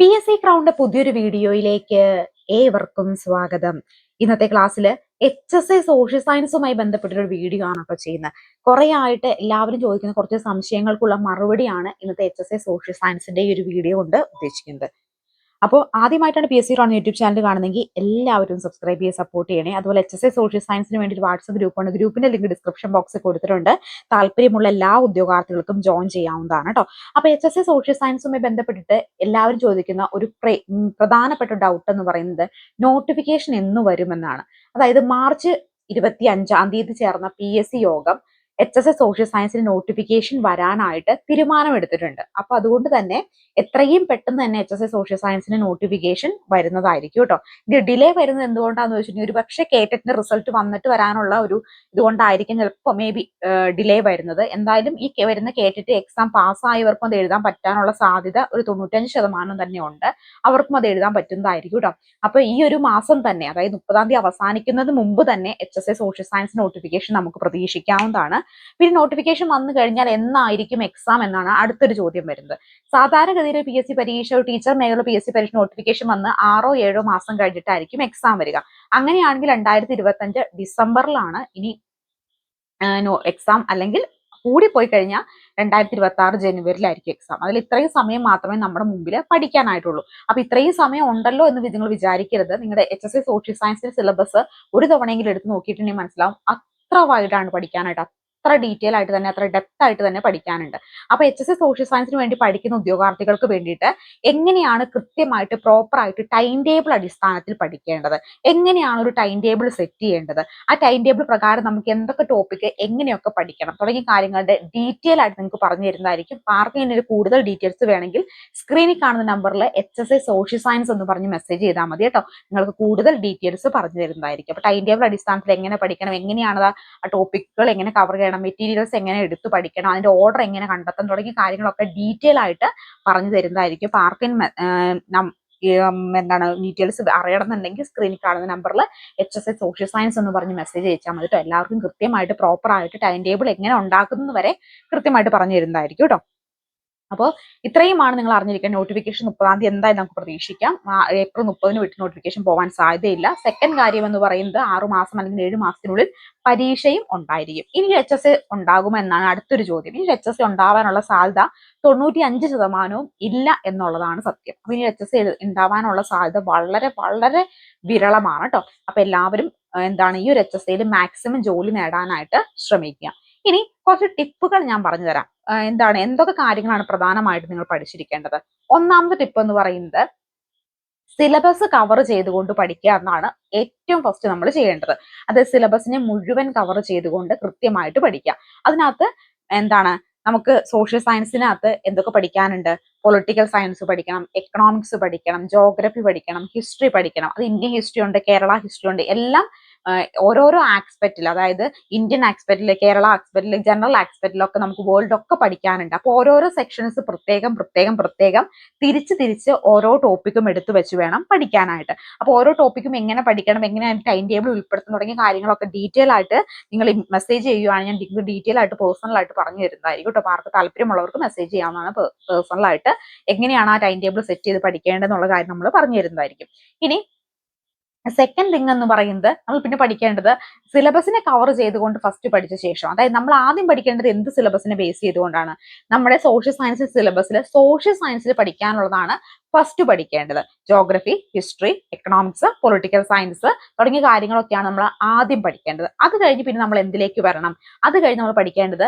P S C crowned പുതിയൊരു വീഡിയോയിലേക്ക് ഏവർക്കും സ്വാഗതം. ഇന്നത്തെ ക്ലാസ്സിൽ എച്ച് എസ് എ സോഷ്യൽ സയൻസുമായി ബന്ധപ്പെട്ടൊരു വീഡിയോ ആണ് കേട്ടോ ചെയ്യുന്നത്. കുറെ ആയിട്ട് എല്ലാവരും ചോദിക്കുന്ന കുറച്ച് സംശയങ്ങൾക്കുള്ള മറുപടിയാണ് ഇന്നത്തെ എച്ച് എസ് എ സോഷ്യൽ സയൻസിന്റെ ഈ ഒരു വീഡിയോ കൊണ്ട് ഉദ്ദേശിക്കുന്നത്. അപ്പോൾ ആദ്യമായിട്ടാണ് പി എസ് സി റോൺ യൂട്യൂബ് ചാനൽ കാണുന്നെങ്കിൽ എല്ലാവരും സബ്സ്ക്രൈബ് ചെയ്ത് സപ്പോർട്ട് ചെയ്യണേ. അതുപോലെ എച്ച് എസ് എ സോഷ്യൽ സയൻസിന് വേണ്ടി ഒരു വാട്സപ്പ് ഗ്രൂപ്പുണ്ട് ഗ്രൂപ്പിന്റെ ലിങ്ക് ഡിസ്ക്രിപ്ഷൻ ബോക്സിൽ കൊടുത്തിട്ടുണ്ട്. താല്പര്യമുള്ള എല്ലാ ഉദ്യോഗാർത്ഥികൾക്കും ജോയിൻ ചെയ്യാവുന്നതാണ് കേട്ടോ അപ്പോൾ എച്ച് എസ് എ സോഷ്യൽ സയൻസുമായി ബന്ധപ്പെട്ടിട്ട് എല്ലാവരും ചോദിക്കുന്ന ഒരു പ്രധാനപ്പെട്ട ഡൗട്ട് എന്ന് പറയുന്നത് നോട്ടിഫിക്കേഷൻ എന്ന് വരുമെന്നാണ്. അതായത് മാർച്ച് ഇരുപത്തി അഞ്ചാം തീയതി ചേർന്ന പി എസ് സി യോഗം എച്ച് എസ് എസ് സോഷ്യൽ സയൻസിന് നോട്ടിഫിക്കേഷൻ വരാനായിട്ട് തീരുമാനമെടുത്തിട്ടുണ്ട് അപ്പൊ അതുകൊണ്ട് തന്നെ എത്രയും പെട്ടെന്ന് തന്നെ എച്ച് എസ് എസ് സോഷ്യൽ സയൻസിന് നോട്ടിഫിക്കേഷൻ വരുന്നതായിരിക്കും കേട്ടോ ഇത് ഡിലേ വരുന്നത് എന്തുകൊണ്ടാന്ന് വെച്ചിട്ടുണ്ടെങ്കിൽ ഒരു പക്ഷേ കേറ്ററ്റിന്റെ റിസൾട്ട് വന്നിട്ട് വരാനുള്ള ഒരു ഇതുകൊണ്ടായിരിക്കും ചിലപ്പോൾ മേ ബി ഡിലേ വരുന്നത്. എന്തായാലും ഈ വരുന്ന കേറ്ററ്റ് എക്സാം പാസ്സായവർക്കും അത് എഴുതാൻ പറ്റാനുള്ള സാധ്യത ഒരു തൊണ്ണൂറ്റഞ്ച് ശതമാനം തന്നെ ഉണ്ട്. അവർക്കും അത് എഴുതാൻ പറ്റുന്നതായിരിക്കും കേട്ടോ അപ്പൊ ഈ ഒരു മാസം തന്നെ അതായത് മുപ്പതാം തീയതി അവസാനിക്കുന്നത് മുമ്പ് തന്നെ H S A social science notification നമുക്ക് പ്രതീക്ഷിക്കാവുന്നതാണ്. പിന്നെ നോട്ടിഫിക്കേഷൻ വന്നു കഴിഞ്ഞാൽ എന്നായിരിക്കും എക്സാം എന്നാണ് അടുത്തൊരു ചോദ്യം വരുന്നത്. സാധാരണഗതിയിൽ പി എസ് സി പരീക്ഷ ടീച്ചർ മേഖല പി എസ് സി പരീക്ഷ നോട്ടിഫിക്കേഷൻ വന്ന് ആറോ ഏഴോ മാസം കഴിഞ്ഞിട്ടായിരിക്കും എക്സാം വരിക. അങ്ങനെയാണെങ്കിൽ രണ്ടായിരത്തി ഇരുപത്തി അഞ്ച് ഡിസംബറിലാണ് ഇനി എക്സാം അല്ലെങ്കിൽ കൂടിപ്പോയി കഴിഞ്ഞാൽ രണ്ടായിരത്തി ഇരുപത്തി ആറ് ജനുവരിയിലായിരിക്കും എക്സാം അതിൽ ഇത്രയും സമയം മാത്രമേ നമ്മുടെ മുമ്പിൽ പഠിക്കാനായിട്ടുള്ളൂ. അപ്പൊ ഇത്രയും സമയം ഉണ്ടല്ലോ എന്ന് നിങ്ങൾ വിചാരിക്കരുത്. നിങ്ങളുടെ എച്ച് എസ് സി സോഷ്യൽ സയൻസിന്റെ സിലബസ് ഒരു തവണയെങ്കിലും എടുത്ത് നോക്കിയിട്ടുണ്ടെങ്കിൽ മനസ്സിലാവും അത്ര വൈഡാണ് പഠിക്കാനായിട്ട്. അത്ര ഡീറ്റെയിൽ ആയിട്ട് തന്നെ അത്ര ഡെപ്ത് ആയിട്ട് തന്നെ പഠിക്കാനുണ്ട്. അപ്പൊ എച്ച് എസ് സോഷ്യൽ സയൻസിന് വേണ്ടി പഠിക്കുന്ന ഉദ്യോഗാർത്ഥികൾക്ക് വേണ്ടിയിട്ട് എങ്ങനെയാണ് കൃത്യമായിട്ട് പ്രോപ്പർ ആയിട്ട് ടൈം ടേബിൾ അടിസ്ഥാനത്തിൽ പഠിക്കേണ്ടത്? എങ്ങനെയാണ് ഒരു ടൈം ടേബിൾ സെറ്റ് ചെയ്യേണ്ടത്? ആ ടൈം ടേബിൾ പ്രകാരം നമുക്ക് എന്തൊക്കെ ടോപ്പിക്ക് എങ്ങനെയൊക്കെ പഠിക്കണം? തുടങ്ങിയ കാര്യങ്ങളുടെ ഡീറ്റെയിൽ ആയിട്ട് നിങ്ങൾക്ക് പറഞ്ഞു തരുന്നതായിരിക്കും. ഇതിന് കൂടുതൽ ഡീറ്റെയിൽസ് വേണമെങ്കിൽ സ്ക്രീനിൽ കാണുന്ന നമ്പറിൽ H S S social science എന്ന് പറഞ്ഞ് മെസ്സേജ് ചെയ്താൽ മതി കേട്ടോ. നിങ്ങൾക്ക് കൂടുതൽ ഡീറ്റെയിൽസ് പറഞ്ഞു തരുന്നതായിരിക്കും. അപ്പൊ ടൈം ടേബിൾ അടിസ്ഥാനത്തിൽ എങ്ങനെ പഠിക്കണം? എങ്ങനെയാണ് ആ ടോപ്പിക്കുകൾ എങ്ങനെ കവർ ചെയ്യണം മെറ്റീരിയൽസ് എങ്ങനെ എടുത്തു പഠിക്കണം അതിന്റെ ഓർഡർ എങ്ങനെ കണ്ടെത്താൻ തുടങ്ങിയ കാര്യങ്ങളൊക്കെ ഡീറ്റെയിൽ ആയിട്ട് പറഞ്ഞു തരുന്നതായിരിക്കും. പാർക്കിൻ എന്താണ് ഡീറ്റെയിൽസ് അറിയണമെന്നുണ്ടെങ്കിൽ സ്ക്രീനിൽ കാണുന്ന നമ്പറിൽ H S S social science എന്ന് പറഞ്ഞ് മെസ്സേജ് അയച്ചാൽ മതി എല്ലാവർക്കും കൃത്യമായിട്ട് പ്രോപ്പർ ആയിട്ട് ടൈം ടേബിൾ എങ്ങനെ ഉണ്ടാക്കുന്നത് വരെ കൃത്യമായിട്ട് പറഞ്ഞു തരുന്നതായിരിക്കും കേട്ടോ അപ്പോൾ ഇത്രയുമാണ് നിങ്ങൾ അറിഞ്ഞിരിക്കേണ്ട നോട്ടിഫിക്കേഷൻ മുപ്പതാം തീയതി എന്തായാലും നമുക്ക് പ്രതീക്ഷിക്കാം. ഏപ്രിൽ മുപ്പതിന് വിട്ട് നോട്ടിഫിക്കേഷൻ പോകാൻ സാധ്യതയില്ല. സെക്കൻഡ് കാര്യം എന്ന് പറയുന്നത് ആറു മാസം അല്ലെങ്കിൽ ഏഴ് മാസത്തിനുള്ളിൽ പരീക്ഷയും ഉണ്ടായിരിക്കും. ഇനി എച്ച് എസ് ഉണ്ടാകുമെന്നാണ് അടുത്തൊരു ചോദ്യം. ഇനി എച്ച് എസ് ഉണ്ടാവാനുള്ള സാധ്യത തൊണ്ണൂറ്റി അഞ്ച് ശതമാനവും ഇല്ല എന്നുള്ളതാണ് സത്യം. അപ്പൊ ഇനി എച്ച് എസ് ഉണ്ടാവാനുള്ള സാധ്യത വളരെ വളരെ വിരളമാണ് കേട്ടോ അപ്പൊ എല്ലാവരും എന്താണ് ഈ ഒരു എച്ച് എസ് മാക്സിമം ജോലി നേടാനായിട്ട് ശ്രമിക്കുക. ഇനി കുറച്ച് ടിപ്പുകൾ ഞാൻ പറഞ്ഞു തരാം എന്താണ് എന്തൊക്കെ കാര്യങ്ങളാണ് പ്രധാനമായിട്ട് നിങ്ങൾ പഠിച്ചിരിക്കേണ്ടത്? ഒന്നാമത്തെ ടിപ്പ് എന്ന് പറയുന്നത് സിലബസ് കവർ ചെയ്തുകൊണ്ട് പഠിക്കുക എന്നാണ് ഏറ്റവും ഫസ്റ്റ് നമ്മൾ ചെയ്യേണ്ടത്. അത് സിലബസിനെ മുഴുവൻ കവർ ചെയ്തുകൊണ്ട് കൃത്യമായിട്ട് പഠിക്കുക. അതിനകത്ത് എന്താണ് നമുക്ക് സോഷ്യൽ സയൻസിനകത്ത് എന്തൊക്കെ പഠിക്കാനുണ്ട്? പൊളിറ്റിക്കൽ സയൻസ് പഠിക്കണം എക്കണോമിക്സ് പഠിക്കണം ജോഗ്രഫി പഠിക്കണം ഹിസ്റ്ററി പഠിക്കണം. അത് ഇന്ത്യൻ ഹിസ്റ്ററി ഉണ്ട് കേരള ഹിസ്റ്ററി ഉണ്ട് എല്ലാം ഓരോരോ ആക്സ്പെക്റ്റിൽ അതായത് ഇന്ത്യൻ ആക്സ്പെക്റ്റിൽ കേരള ആക്സ്പെക്റ്റിൽ ജനറൽ ആക്സ്പെക്റ്റിലൊക്കെ നമുക്ക് വേൾഡ് ഒക്കെ പഠിക്കാനുണ്ട്. അപ്പോൾ ഓരോരോ സെക്ഷൻസ് പ്രത്യേകം പ്രത്യേകം പ്രത്യേകം തിരിച്ച് തിരിച്ച് ഓരോ ടോപ്പിക്കും എടുത്തു വെച്ച് വേണം പഠിക്കാനായിട്ട്. അപ്പോൾ ഓരോ ടോപ്പിക്കും എങ്ങനെ പഠിക്കണം എങ്ങനെ ടൈം ടേബിൾ ഉൾപ്പെടുത്തുന്ന തുടങ്ങിയ കാര്യങ്ങളൊക്കെ ഡീറ്റെയിൽ ആയിട്ട് നിങ്ങൾ മെസ്സേജ് ചെയ്യുവാണെങ്കിൽ ഞാൻ ഡീറ്റെയിൽ ആയിട്ട് പേഴ്സണൽ ആയിട്ട് പറഞ്ഞു തരുന്നതായിരിക്കും കേട്ടോ അപ്പോൾ ആർക്ക് താല്പര്യമുള്ളവർക്ക് മെസ്സേജ് ചെയ്യാവുന്നതാണ് പേഴ്സണൽ ആയിട്ട് എങ്ങനെയാണ് ആ ടൈം ടേബിൾ സെറ്റ് ചെയ്ത് പഠിക്കേണ്ടതെന്നുള്ള കാര്യം നമ്മൾ പറഞ്ഞു തരുന്നതായിരിക്കും. ഇനി സെക്കൻഡ് തിങ് എന്ന് പറയുന്നത് നമ്മൾ പിന്നെ പഠിക്കേണ്ടത് സിലബസിനെ കവർ ചെയ്തുകൊണ്ട് ഫസ്റ്റ് പഠിച്ച ശേഷം. അതായത് നമ്മൾ ആദ്യം പഠിക്കേണ്ടത് എന്ത് സിലബസിനെ ബേസ് ചെയ്തുകൊണ്ടാണ്. നമ്മുടെ സോഷ്യൽ സയൻസ് സിലബസിൽ സോഷ്യൽ സയൻസിൽ പഠിക്കാനുള്ളതാണ് ഫസ്റ്റ് പഠിക്കേണ്ടത്. Geography history economics political science തുടങ്ങിയ കാര്യങ്ങളൊക്കെയാണ് നമ്മൾ ആദ്യം പഠിക്കേണ്ടത്. അത് കഴിഞ്ഞ് പിന്നെ നമ്മൾ എന്തിലേക്ക് വരണം? അത് കഴിഞ്ഞ് നമ്മൾ പഠിക്കേണ്ടത്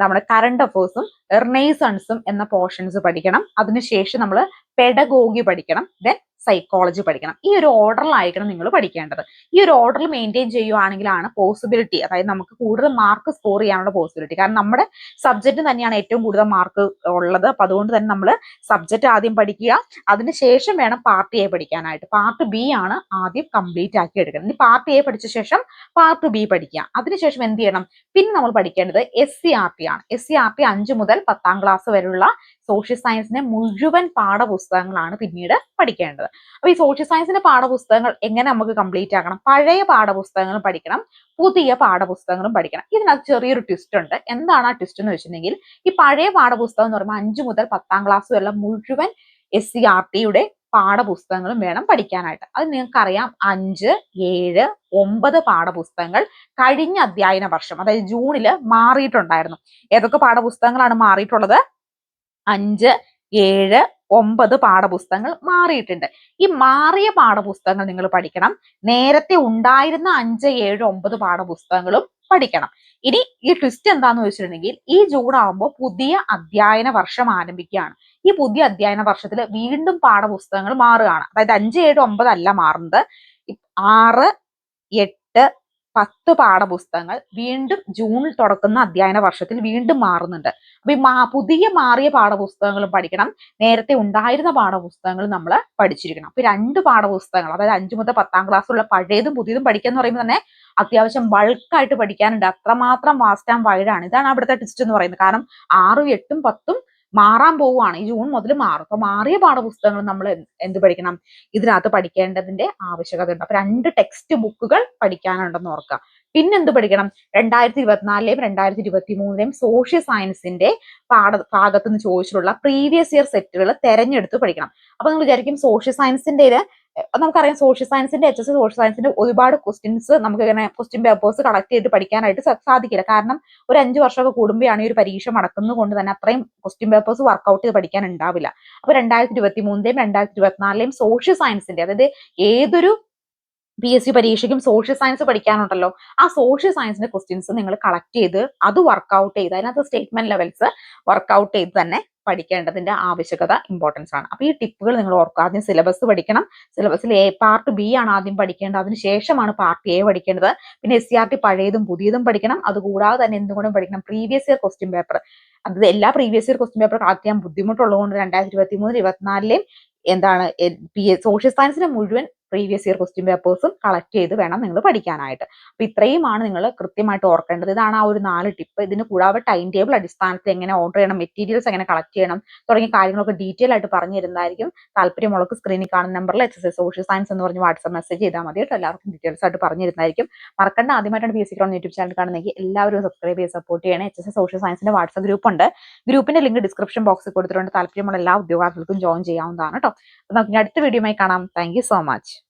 നമ്മുടെ കറണ്ട് അഫേഴ്സും എർണേസൺസും എന്ന പോർഷൻസ് പഠിക്കണം. അതിനുശേഷം നമ്മൾ പെഡഗോഗി പഠിക്കണം. ദെൻ സൈക്കോളജി പഠിക്കണം. ഈ ഒരു ഓർഡറിലായിരിക്കണം നിങ്ങൾ പഠിക്കേണ്ടത്. ഈ ഒരു ഓർഡർ മെയിന്റെയിൻ ചെയ്യുവാണെങ്കിലാണ് പോസിബിലിറ്റി അതായത് നമുക്ക് കൂടുതൽ മാർക്ക് സ്കോർ ചെയ്യാനുള്ള പോസിബിലിറ്റി കാരണം നമ്മുടെ സബ്ജക്റ്റ് തന്നെയാണ് ഏറ്റവും കൂടുതൽ മാർക്ക് ഉള്ളത്. അപ്പം അതുകൊണ്ട് തന്നെ നമ്മൾ സബ്ജക്റ്റ് ആദ്യം പഠിക്കുക. അതിനുശേഷം വേണം പാർട്ട് എ പഠിക്കാനായിട്ട്. പാർട്ട് ബി ആണ് ആദ്യം കംപ്ലീറ്റ് ആക്കി എടുക്കുന്നത് ഇനി പാർട്ട് എ പഠിച്ച ശേഷം പാർട്ട് ബി പഠിക്കുക. അതിനുശേഷം എന്ത് ചെയ്യണം? പിന്നെ നമ്മൾ പഠിക്കേണ്ടത് എസ് സി ആർ ടി ആണ്. എസ് സി ആർ ടി അഞ്ച് മുതൽ പത്താം ക്ലാസ് വരെയുള്ള സോഷ്യൽ സയൻസിന്റെ മുഴുവൻ പാഠപുസ്തകങ്ങളാണ് പിന്നീട് പഠിക്കേണ്ടത്. അപ്പൊ ഈ സോഷ്യൽ സയൻസിന്റെ പാഠപുസ്തകങ്ങൾ എങ്ങനെ നമുക്ക് കംപ്ലീറ്റ് ആക്കണം? പഴയ പാഠപുസ്തകങ്ങളും പഠിക്കണം പുതിയ പാഠപുസ്തകങ്ങളും പഠിക്കണം. ഇതിനകത്ത് ചെറിയൊരു ട്വിസ്റ്റ് ഉണ്ട്. എന്താണ് ആ ട്വിസ്റ്റ് എന്ന് വെച്ചിട്ടുണ്ടെങ്കിൽ ഈ പഴയ പാഠപുസ്തകം എന്ന് പറയുമ്പോൾ അഞ്ചു മുതൽ പത്താം ക്ലാസ് വരെ മുഴുവൻ എസ് സി ആർ ടിയുടെ പാഠപുസ്തകങ്ങളും വേണം പഠിക്കാനായിട്ട്. അത് നിങ്ങൾക്കറിയാം അഞ്ച് ഏഴ് ഒമ്പത് പാഠപുസ്തകങ്ങൾ കഴിഞ്ഞ അധ്യയന വർഷം അതായത് ജൂണിൽ മാറിയിട്ടുണ്ടായിരുന്നു. ഏതൊക്കെ പാഠപുസ്തകങ്ങളാണ് മാറിയിട്ടുള്ളത്? അഞ്ച് ഏഴ് ഒമ്പത് പാഠപുസ്തകങ്ങൾ മാറിയിട്ടുണ്ട്. ഈ മാറിയ പാഠപുസ്തകങ്ങൾ നിങ്ങൾ പഠിക്കണം. നേരത്തെ ഉണ്ടായിരുന്ന അഞ്ച് ഏഴ് ഒമ്പത് പാഠപുസ്തകങ്ങളും പഠിക്കണം. ഇനി ഈ ട്വിസ്റ്റ് എന്താന്ന് വെച്ചിട്ടുണ്ടെങ്കിൽ ഈ ജൂൺ ആകുമ്പോൾ പുതിയ അധ്യയന വർഷം ആരംഭിക്കുകയാണ്. ഈ പുതിയ അധ്യയന വർഷത്തിൽ വീണ്ടും പാഠപുസ്തകങ്ങൾ മാറുകയാണ്. അതായത് അഞ്ച് ഏഴ് ഒമ്പത് അല്ല മാറുന്നത്. ആറ് എട്ട് പത്ത് പാഠപുസ്തകങ്ങൾ വീണ്ടും ജൂണിൽ തുടക്കുന്ന അധ്യയന വർഷത്തിൽ വീണ്ടും മാറുന്നുണ്ട്. അപ്പൊ ഈ പുതിയ മാറിയ പാഠപുസ്തകങ്ങളും പഠിക്കണം. നേരത്തെ ഉണ്ടായിരുന്ന പാഠപുസ്തകങ്ങളും നമ്മൾ പഠിച്ചിരിക്കണം. അപ്പൊ രണ്ട് പാഠപുസ്തകങ്ങൾ അതായത് അഞ്ചു മുതൽ പത്താം ക്ലാസ്സുള്ള പഴയതും പുതിയതും പഠിക്കുക എന്ന് പറയുമ്പോൾ തന്നെ അത്യാവശ്യം ബൾക്കായിട്ട് പഠിക്കാനുണ്ട്. അത്രമാത്രം വാസ്റ്റ് ആൻഡ് വൈഡ് ആണ്. ഇതാണ് അവിടുത്തെ ടിസ്റ്റ് എന്ന് പറയുന്നത്. കാരണം ആറും എട്ടും പത്തും മാറാൻ പോവുകയാണ്. ഈ ജൂൺ മുതൽ മാറും. അപ്പൊ മാറിയ പാഠപുസ്തകങ്ങൾ നമ്മൾ എന്ത് പഠിക്കണം? ഇതിനകത്ത് പഠിക്കേണ്ടതിന്റെ ആവശ്യകത ഉണ്ട് അപ്പൊ രണ്ട് ടെക്സ്റ്റ് ബുക്കുകൾ പഠിക്കാനുണ്ടെന്ന് ഓർക്കുക. പിന്നെ എന്ത് പഠിക്കണം? രണ്ടായിരത്തി ഇരുപത്തിനാലിലെയും രണ്ടായിരത്തി ഇരുപത്തി മൂന്നിലെയും സോഷ്യൽ സയൻസിന്റെ പാഠ ഭാഗത്ത് നിന്ന് ചോദിച്ചിട്ടുള്ള പ്രീവിയസ് ഇയർ സെറ്റുകൾ തെരഞ്ഞെടുത്ത് പഠിക്കണം. അപ്പൊ നിങ്ങൾ വിചാരിക്കും സോഷ്യൽ സയൻസിന്റെ നമുക്കറിയാം സോഷ്യൽ സയൻസിന്റെ എച്ച് എസ് സോഷ്യൽ സയൻസിന്റെ ഒരുപാട് ക്വസ്റ്റ്യൻസ് നമുക്ക് ഇങ്ങനെ ക്വസ്റ്റ്യൻ പേപ്പേഴ്സ് കളക്ട് ചെയ്ത് പഠിക്കാനായിട്ട് സാധിക്കില്ല. കാരണം ഒരു അഞ്ച് വർഷമൊക്കെ കൂടുമ്പോഴാണ് ഈ ഒരു പരീക്ഷ നടക്കുന്നത് കൊണ്ട് തന്നെ അത്രയും ക്വസ്റ്റ്യൻ പേപ്പേഴ്സ് വർക്ക്ഔട്ട് ചെയ്ത് പഠിക്കാൻ ഉണ്ടാവില്ല. അപ്പൊ രണ്ടായിരത്തി ഇരുപത്തി മൂന്നിലെയും രണ്ടായിരത്തി ഇരുപത്തിനാലിലെയും സോഷ്യൽ സയൻസിന്റെ അതായത് ഏതൊരു പി എസ് സി പരീക്ഷയ്ക്കും സോഷ്യൽ സയൻസ് പഠിക്കാനുണ്ടല്ലോ ആ സോഷ്യൽ സയൻസിന്റെ ക്വസ്റ്റ്യൻസ് നിങ്ങൾ കളക്ട് ചെയ്ത് അത് വർക്ക്ഔട്ട് ചെയ്ത് അതിനകത്ത് സ്റ്റേറ്റ്മെന്റ് ലെവൽസ് വർക്ക്ഔട്ട് ചെയ്ത് തന്നെ പഠിക്കേണ്ടതിന്റെ ആവശ്യകത ഇമ്പോർട്ടൻസ് ആണ്. അപ്പൊ ഈ ടിപ്പുകൾ നിങ്ങൾ ഓർക്കുക. ആദ്യം സിലബസ് പഠിക്കണം. സിലബസിൽ എ പാർട്ട് ബി ആണ് ആദ്യം പഠിക്കേണ്ടത്. അതിന് ശേഷമാണ് പാർട്ട് എ പഠിക്കേണ്ടത്. പിന്നെ എസ് സി ആർ ടി പഴയതും പുതിയതും പഠിക്കണം. അതുകൂടാതെ തന്നെ എന്തുകൊണ്ടും പഠിക്കണം. പ്രീവിയസ് ഇയർ ക്വസ്റ്റ്യൻ പേപ്പർ അത് എല്ലാ previous year question paper collect ബുദ്ധിമുട്ടുള്ളതുകൊണ്ട് രണ്ടായിരത്തി ഇരുപത്തി മൂന്ന് ഇരുപത്തിനാലിലെയും എന്താണ് സോഷ്യൽ സയൻസിന്റെ മുഴുവൻ പ്രീവിയസ് ഇയർ ക്വസ്റ്റ്യൻ പേപ്പേഴ്സും കളക്ട് ചെയ്ത് വേണം നിങ്ങൾ പഠിക്കാനായിട്ട്. അപ്പൊ ഇത്രയുമാണ് നിങ്ങൾ കൃത്യമായിട്ട് ഓർക്കേണ്ടത്. ഇതാണ് ആ ഒരു നാല് ടിപ്പ് ഇതിന് കൂടാതെ ടൈം ടേബിൾ അടിസ്ഥാനത്തിൽ എങ്ങനെ ഓർഡർ ചെയ്യണം മെറ്റീരിയൽസ് എങ്ങനെ കളക്ട് ചെയ്യണം തുടങ്ങിയ കാര്യങ്ങളൊക്കെ ഡീറ്റെയിൽ ആയിട്ട് പറഞ്ഞു തരുന്നതായിരിക്കും. താല്പര്യമുള്ളവർക്ക് സ്ക്രീനിൽ കാണുന്ന നമ്പറിൽ എച്ച് എസ് സോഷ്യൽ സയൻസ് എന്ന് പറഞ്ഞ് വാട്സ്ആപ്പ് മെസ്സേജ് ചെയ്താൽ മതി കേട്ടോ. എല്ലാവർക്കും ഡീറ്റെയിൽസ് ആയിട്ട് പറഞ്ഞു തരുന്നതായിരിക്കും. മറക്കണ്ട. ആദ്യമായിട്ടാണ് P S C YouTube channel കാണുന്നെങ്കിൽ എല്ലാവരും സബ്സ്ക്രൈബ് ചെയ്ത് സപ്പോർട്ട് ചെയ്യണം. എച്ച് എസ് സോഷ്യൽ സയൻസിന്റെ വാട്സ്ആപ്പ് ഗ്രൂപ്പ് ഉണ്ട്. ഗ്രൂപ്പിന്റെ ലിങ്ക് ഡിസ്ക്രിപ്ഷൻ ബോക്സിൽ കൊടുത്തിട്ടുണ്ട്. താല്പര്യമുള്ള എല്ലാ ഉദ്യോഗാർത്ഥികൾക്കും ജോയിൻ ചെയ്യാവുന്നതാണ് കേട്ടോ. നമുക്ക് അടുത്ത വീഡിയോയുമായി കാണാം. Thank so much